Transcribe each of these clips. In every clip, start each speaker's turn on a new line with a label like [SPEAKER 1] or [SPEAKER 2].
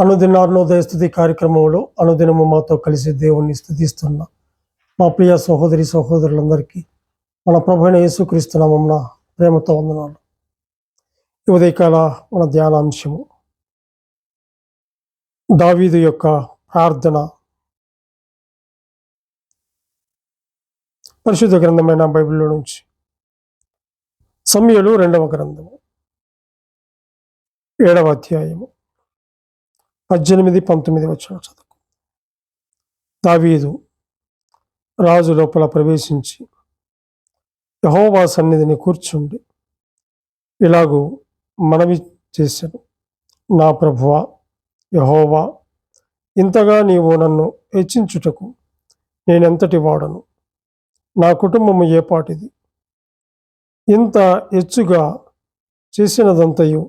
[SPEAKER 1] అనుదిన అరుణోదయ స్థుతి కార్యక్రమంలో అనుదినము మాతో కలిసి దేవుణ్ణి స్థుతిస్తున్న మా ప్రియ సహోదరి సహోదరులందరికీ మన ప్రభుణ అయిన ప్రేమతో వందనాలు. ఈ ఉదయకాల మన ధ్యానాంశము దావీదు యొక్క ప్రార్థన. పరిశుద్ధ గ్రంథమైన బైబిల్లో నుంచి సమయలు రెండవ గ్రంథము. ఏడవ అధ్యాయము. పద్దెనిమిది పంతొమ్మిది వచ్చిన చదువు దావీదు రాజు లోపల ప్రవేశించి యహోవా సన్నిధిని కూర్చుండి ఇలాగూ మనవి చేశాను నా ప్రభువ యహోవా ఇంతగా నీవు నన్ను హెచ్చించుటకు నేనెంతటి వాడను? నా కుటుంబము ఏపాటిది ఇంత హెచ్చుగా చేసినదంతయు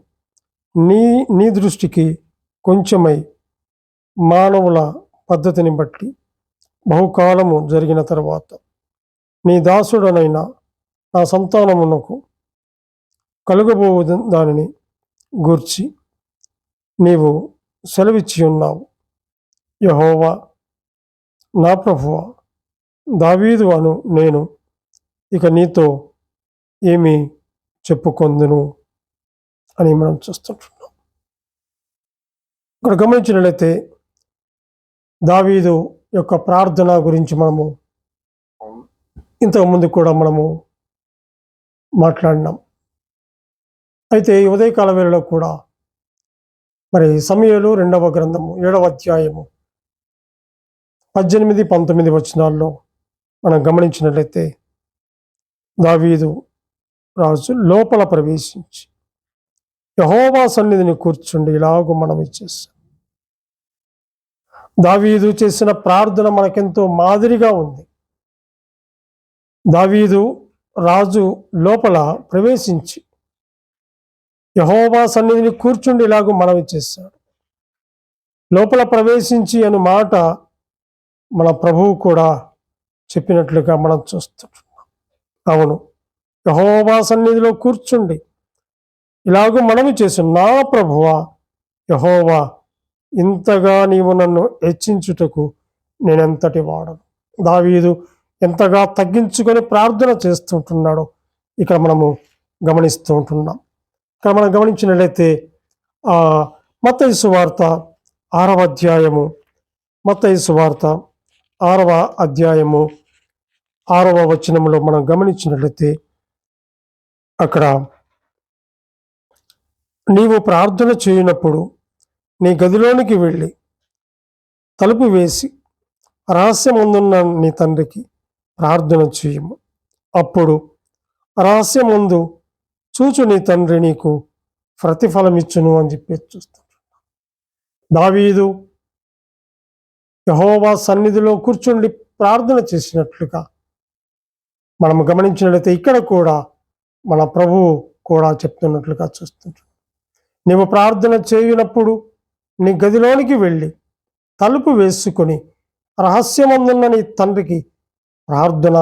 [SPEAKER 1] నీ నీ దృష్టికి కొంచెమై మానవుల పద్ధతిని బట్టి బహుకాలము జరిగిన తర్వాత నీ దాసుడనైన నా సంతానమునకు కలుగబో దానిని గూర్చి నీవు సెలవిచ్చి ఉన్నావు యహోవా నా ప్రభువ దావీదు అను నేను ఇక నీతో ఏమి చెప్పుకొందును అని మనం చూస్తుంటున్నాం. ఇక్కడ గమనించినట్లయితే దావీదు యొక్క ప్రార్థన గురించి మనము ఇంతకుముందు కూడా మనము మాట్లాడినాం. అయితే ఈ ఉదయకాల వేళలో కూడా మరి సమయలు రెండవ గ్రంథము ఏడవ అధ్యాయము పద్దెనిమిది పంతొమ్మిది వచనాల్లో మనం గమనించినట్లయితే దావీదు రాజు లోపల ప్రవేశించి యహోవా సన్నిధిని కూర్చుండి ఇలాగూ మనం ఇచ్చేస్తాం దావీదు చేసిన ప్రార్థన మనకెంతో మాదిరిగా ఉంది. దావీదు రాజు లోపల ప్రవేశించి యహోవా సన్నిధిని కూర్చుండి ఇలాగూ మనవి చేశాడు. లోపల ప్రవేశించి అను మాట మన ప్రభువు కూడా చెప్పినట్లుగా మనం చూస్తుంటున్నాం. అవును యహోవా సన్నిధిలో కూర్చుండి ఇలాగూ మనవి చేసి నా ప్రభువ యహోవా ఇంతగా నీవు నన్ను హెచ్చించుటకు నేనెంతటి వాడను? దావీదు ఎంతగా తగ్గించుకొని ప్రార్థన చేస్తుంటున్నాడో ఇక్కడ మనము గమనిస్తూ ఉంటున్నాం. ఇక్కడ మనం గమనించినట్లయితే మతయసు వార్త ఆరవ అధ్యాయము మతయసు వార్త ఆరవ అధ్యాయము ఆరవ వచనంలో మనం గమనించినట్లయితే అక్కడ నీవు ప్రార్థన చేయనప్పుడు నీ గదిలోనికి వెళ్ళి తలుపు వేసి రహస్యముందున్న నీ తండ్రికి ప్రార్థన చేయము. అప్పుడు రహస్యముందు చూచు నీ తండ్రి నీకు ప్రతిఫలం ఇచ్చును అని చెప్పి చూస్తాడు దావీదు యహోవా సన్నిధిలో కూర్చుండి ప్రార్థన చేసినట్లుగా మనం గమనించినట్లయితే ఇక్కడ కూడా మన ప్రభువు కూడా చెప్తున్నట్లుగా చూస్తుంటాం నీవు ప్రార్థన చేయనప్పుడు నీ గదిలోనికి వెళ్ళి తలుపు వేసుకొని రహస్యమందున్న నీ తండ్రికి ప్రార్థన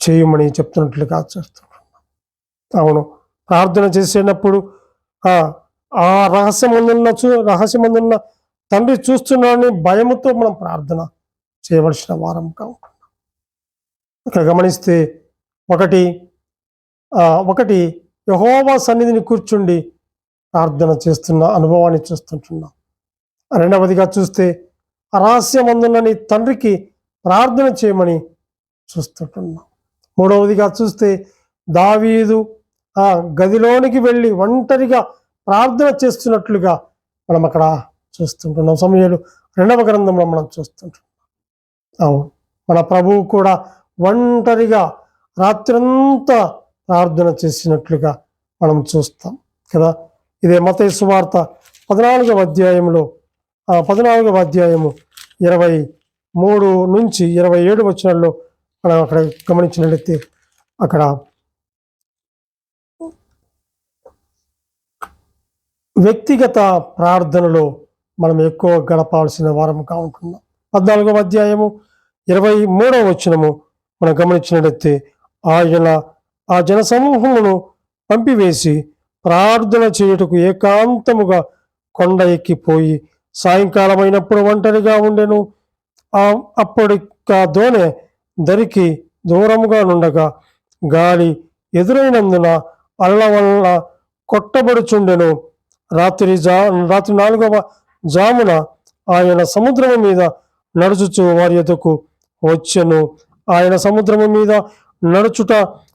[SPEAKER 1] చేయమని చెప్తున్నట్లుగా చేస్తున్నాను అవును ప్రార్థన చేసేటప్పుడు ఆ రహస్యమందున్న చూ రహస్యమందున్న తండ్రి చూస్తున్నాడని భయముతో మనం ప్రార్థన చేయవలసిన వారంగా ఉంటున్నాం. ఇక్కడ గమనిస్తే ఒకటి ఒకటి యహోవా సన్నిధిని కూర్చుండి ప్రార్థన చేస్తున్న అనుభవాన్ని చూస్తుంటున్నాం. రెండవదిగా చూస్తే రహస్యమందున్న నీ తండ్రికి ప్రార్థన చేయమని చూస్తుంటున్నాం. మూడవదిగా చూస్తే దావీదు ఆ గదిలోనికి వెళ్ళి ఒంటరిగా ప్రార్థన చేస్తున్నట్లుగా మనం అక్కడ చూస్తుంటున్నాం. సమయాలు రెండవ గ్రంథంలో మనం చూస్తుంటున్నాం. అవును మన ప్రభువు కూడా ఒంటరిగా రాత్రంతా ప్రార్థన చేసినట్లుగా మనం చూస్తాం. కదా? ఇదే మత సువార్త పద్నాలుగవ అధ్యాయంలో ఆ పద్నాలుగవ అధ్యాయము ఇరవై మూడు నుంచి ఇరవై ఏడు వచనాల్లో మనం అక్కడ గమనించినట్లయితే అక్కడ వ్యక్తిగత ప్రార్థనలో మనం ఎక్కువ గడపాల్సిన వారముగా ఉంటున్నాం పద్నాలుగవ అధ్యాయము ఇరవై మూడవ వచనము మనం గమనించినట్లయితే ఆయన ఆ జనసమూహమును పంపివేసి ప్రార్థన చేయుటకు ఏకాంతముగా కొండ ఎక్కిపోయి సాయంకాలమైనప్పుడు ఒంటరిగా ఉండెను. అప్పటికా దోనె దరికి దూరముగా నుండగా గాలి ఎదురైనందున అల్ల వల్ల కొట్టబడుచుండెను. రాత్రి జా రాత్రి నాలుగవ జామున ఆయన సముద్రము మీద నడుచుచు వారి ఎదుకు వచ్చెను. ఆయన సముద్రము మీద నడుచుట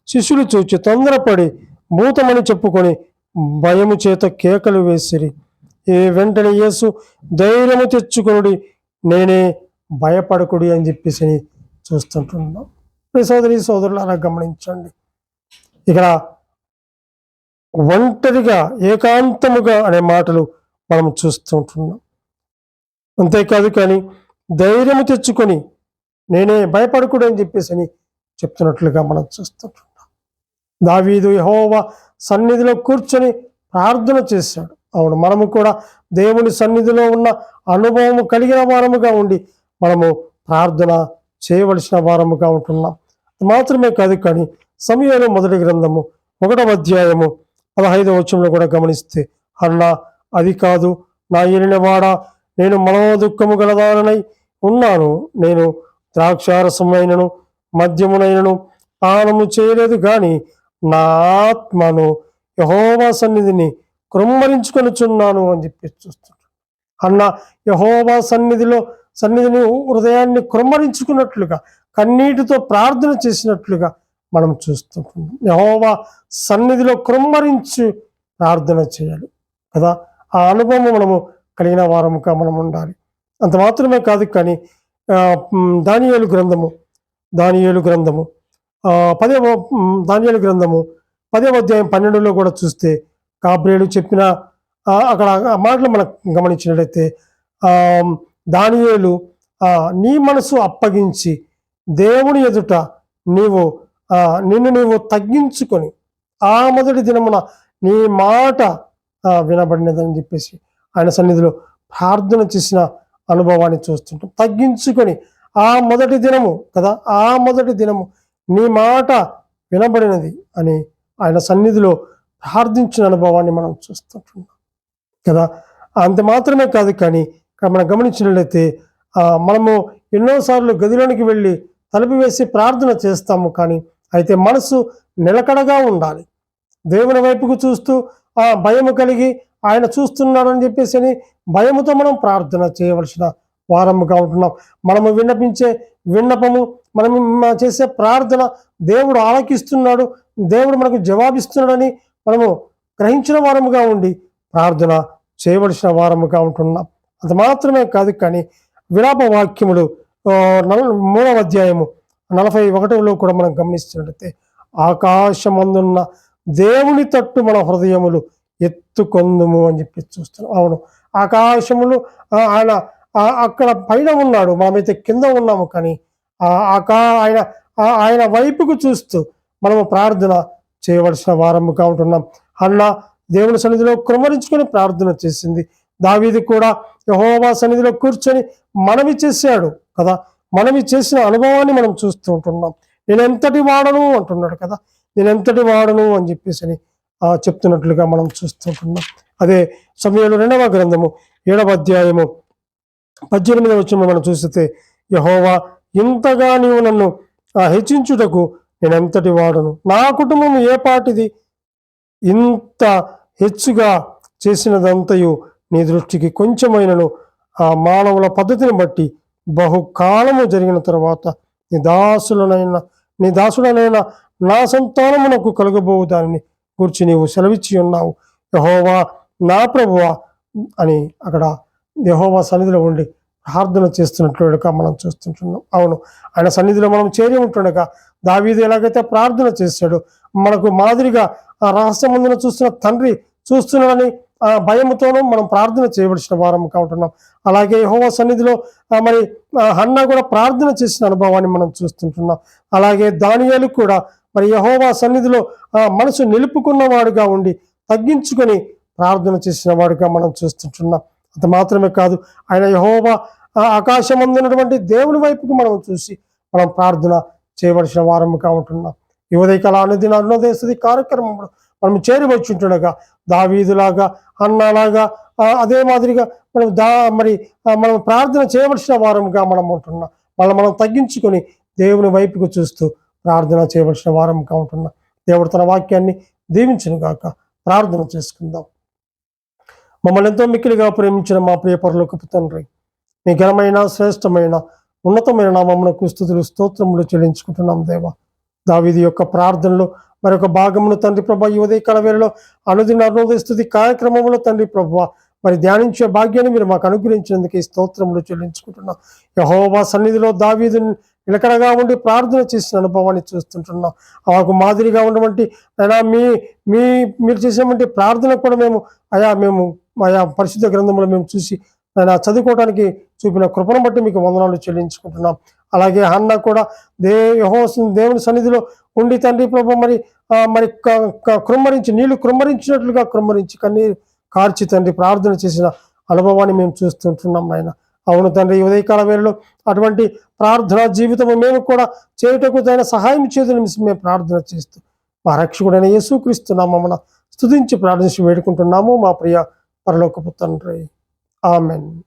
[SPEAKER 1] శిష్యులు చూచి తొందరపడి భూతమని చెప్పుకొని భయము చేత కేకలు వేసిరి. ఏ వెంటనే యేసు ధైర్యము తెచ్చుకొనుడి నేనే భయపడకుడి అని చెప్పేసి చూస్తుంటున్నాం. సోదరి సోదరులారా గమనించండి. ఇక్కడ ఒంటరిగా ఏకాంతముగా అనే మాటలు మనం చూస్తుంటున్నాం. అంతేకాదు కానీ ధైర్యము తెచ్చుకొని నేనే భయపడకూడదని అని చెప్పేసి అని చెప్తున్నట్లుగా మనం చూస్తుంటున్నాం. దావీదు యహోవా సన్నిధిలో కూర్చొని ప్రార్థన చేశాడు. అవును మనము కూడా దేవుని సన్నిధిలో ఉన్న అనుభవము కలిగిన వారముగా ఉండి మనము ప్రార్థన చేయవలసిన వారముగా ఉంటున్నాం. మాత్రమే కాదు కానీ సమయంలో మొదటి గ్రంథము ఒకటవ అధ్యాయము పదహైదవ వచ్చంలో కూడా గమనిస్తే అన్నా అది కాదు నా ఏలినవాడ నేను మనోదుఖము గలదానై ఉన్నాను. నేను ద్రాక్షారసమైనను మద్యమునైనను పానము చేయలేదు కానీ నా ఆత్మను యహోవా సన్నిధిని కృమ్మరించుకొనుచున్నాను అని చెప్పి చూస్తున్నాడు. అన్న యహోవా సన్నిధిలో సన్నిధిని హృదయాన్ని కృమ్మరించుకున్నట్లుగా కన్నీటితో ప్రార్థన చేసినట్లుగా మనం చూస్తుంటున్నాం యహోవా సన్నిధిలో కృమ్మరించి ప్రార్థన చేయాలి కదా. ఆ అనుభవం మనము కలిగిన వారముగా మనం ఉండాలి. అంత మాత్రమే కాదు కానీ ఆ, దానియేలు గ్రంథము దానియేలు గ్రంథము పదే దానియేలు గ్రంథము పదే అధ్యాయం పన్నెండులో కూడా చూస్తే గాబ్రేలు చెప్పిన అక్కడ ఆ మాటలు మనం గమనించినట్లయితే దానియేలు నీ మనసు అప్పగించి దేవుని ఎదుట నీవు నిన్ను నీవు తగ్గించుకొని ఆ మొదటి దినమున నీ మాట వినబడినదని చెప్పేసి ఆయన సన్నిధిలో ప్రార్థన చేసిన అనుభవాన్ని చూస్తుంటాం. తగ్గించుకొని ఆ మొదటి దినము కదా ఆ మొదటి దినము నీ మాట వినబడినది అని ఆయన సన్నిధిలో ప్రార్థించిన అనుభవాన్ని మనం చూస్తుంటున్నాం. కదా? అంత మాత్రమే కాదు కానీ ఇక్కడ మనం గమనించినట్లయితే మనము ఎన్నోసార్లు గదిలోనికి వెళ్ళి తలుపు వేసి ప్రార్థన చేస్తాము కానీ అయితే మనసు నిలకడగా ఉండాలి. దేవుని వైపుకు చూస్తూ ఆ భయము కలిగి ఆయన చూస్తున్నాడని చెప్పేసి అని భయముతో మనం ప్రార్థన చేయవలసిన వారముగా ఉంటున్నాం. మనము విన్నపించే విన్నపము మనం చేసే ప్రార్థన దేవుడు ఆలకిస్తున్నాడు దేవుడు మనకు జవాబిస్తున్నాడని మనము గ్రహించిన వారముగా ఉండి ప్రార్థన చేయవలసిన వారముగా ఉంటున్నాం. అది మాత్రమే కాదు కానీ విలాప వాక్యములు నల మూడవ అధ్యాయము నలభై ఒకటిలో కూడా మనం గమనిస్తున్నట్లయితే ఆకాశమందున్న దేవుని తట్టు మన హృదయములు ఎత్తుకొందుము అని చెప్పి చూస్తున్నాం. అవును. ఆకాశములు ఆయన అక్కడ పైన ఉన్నాడు. మనమైతే కింద ఉన్నాము కానీ ఆకా ఆయన ఆయన వైపుకు చూస్తూ మనము ప్రార్థన చేయవలసిన వారముగా ఉంటున్నాం. అన్న దేవుని సన్నిధిలో కృమరించుకొని ప్రార్థన చేసింది. దావీది కూడా యహోవా సన్నిధిలో కూర్చొని మనవి చేశాడు కదా. మనవి చేసిన అనుభవాన్ని మనం చూస్తూ ఉంటున్నాం. నేను ఎంతటి వాడను అంటున్నాడు కదా. నేను ఎంతటి వాడను అని చెప్పేసి అని, చెప్తున్నట్లుగా మనం చూస్తుంటున్నాం అదే సమయంలో రెండవ గ్రంథము ఏడవ అధ్యాయము పద్దెనిమిదవ వచ్చిన మనం చూస్తే యహోవా ఇంతగా నీవు నన్ను హెచ్చించుటకు నేను ఎంతటి వాడను? నా కుటుంబం ఏ పాటిది? ఇంత హెచ్చుగా చేసినదంతయు నీ దృష్టికి కొంచెమైనను ఆ మానవుల పద్ధతిని బట్టి బహుకాలము జరిగిన తర్వాత నీ దాసులనైనా నీ దాసుడనైనా నా సంతానమునకు కలగబోవు దానిని గురించి నీవు సెలవిచ్చి ఉన్నావు. యహోవా నా ప్రభువా అని అక్కడ యహోవా సన్నిధిలో ఉండి ప్రార్థన చేస్తున్నట్లుగా మనం చూస్తుంటున్నాం. అవును ఆయన సన్నిధిలో మనం చేరి ఉంటుండగా దావీదు ఎలాగైతే ప్రార్థన చేశాడు మనకు మాదిరిగా ఆ రహస్యమందున చూస్తున్న తండ్రి చూస్తున్నాడని ఆ భయముతోనూ మనం ప్రార్థన చేయవలసిన వారం కావుతున్నాం అలాగే యహోవా సన్నిధిలో మరి ఆ, హన్నా కూడా ప్రార్థన చేసిన అనుభవాన్ని మనం చూస్తుంటున్నాం. అలాగే దానియాలు కూడా మరి యహోవా సన్నిధిలో ఆ, మనసు నిలుపుకున్నవాడుగా ఉండి తగ్గించుకొని ప్రార్థన చేసిన వాడుగా మనం చూస్తుంటున్నాం. అంత మాత్రమే కాదు. ఆయన యహోవా ఆకాశం ఉన్నటువంటి దేవుని వైపుకు మనం చూసి మనం ప్రార్థన చేయవలసిన వారముగా ఉంటున్నాం. ఈ ఉదయకాల అనుదిన అన్నోదయస్థుతి కార్యక్రమంలో మనం చేరవచ్చు ఉంటుండగా దావీదులాగా అన్నలాగా అదే మాదిరిగా మనం దా మరి మనం ప్రార్థన చేయవలసిన వారంగా మనం ఉంటున్నాం. మనం మనం తగ్గించుకొని దేవుని వైపుకు చూస్తూ ప్రార్థన చేయవలసిన వారంగా ఉంటున్నాం. దేవుడు తన వాక్యాన్ని దీవించను గాక ప్రార్థన చేసుకుందాం. మమ్మల్ని ఎంతో మిక్కిలిగా ప్రేమించిన మా ప్రియ పరలోకపు తండ్రి. మీ ఘనమైన శ్రేష్టమైన ఉన్నతమైన నామమునకు స్థుతులు స్తోత్రములు చెల్లించుకుంటున్నాం దేవా. దావిది యొక్క ప్రార్థనలో మరొక భాగమును తండ్రి ప్రభా ఈ ఉదయకాల వేళలో అనుదిన అరుణోదయ కార్యక్రమంలో తండ్రి ప్రభా మరి ధ్యానించే భాగ్యాన్ని మీరు మాకు అనుగ్రహించినందుకు ఈ స్తోత్రములు చెల్లించుకుంటున్నాం. యహోవా సన్నిధిలో దావీదు నిలకడగా ఉండి ప్రార్థన చేసిన అనుభవాన్ని చూస్తుంటున్నాం. ఆకు మాదిరిగా ఉన్నటువంటి అయినా మీ మీ మీరు చేసినటువంటి ప్రార్థన కూడా మేము అయా మేము మా పరిశుద్ధ గ్రంథంలో మేము చూసి ఆయన చదువుకోవడానికి చూపిన కృపను బట్టి మీకు వందనాలు చెల్లించుకుంటున్నాం. అలాగే అన్న కూడా దే దేవుని సన్నిధిలో ఉండి తండ్రి ప్రభు మరి మరి క- క- కృమ్మరించి నీళ్ళు కృమ్మరించినట్లుగా కృమ్మరించి కన్నీరు కార్చి తండ్రి ప్రార్థన చేసిన అనుభవాన్ని మేము చూస్తుంటున్నాం ఆయన అవును తండ్రి ఉదయకాల వేళలో అటువంటి ప్రార్థన జీవితం మేము కూడా చేయుటకు తగిన సహాయం చేతులు మేము ప్రార్థన చేస్తూ మా రక్షకుడైన యేసుక్రీస్తు నామమున స్థుతించి ప్రార్థించి వేడుకుంటున్నాము. మా ప్రియ పరలోకపు తండ్రి. ఆమెన్.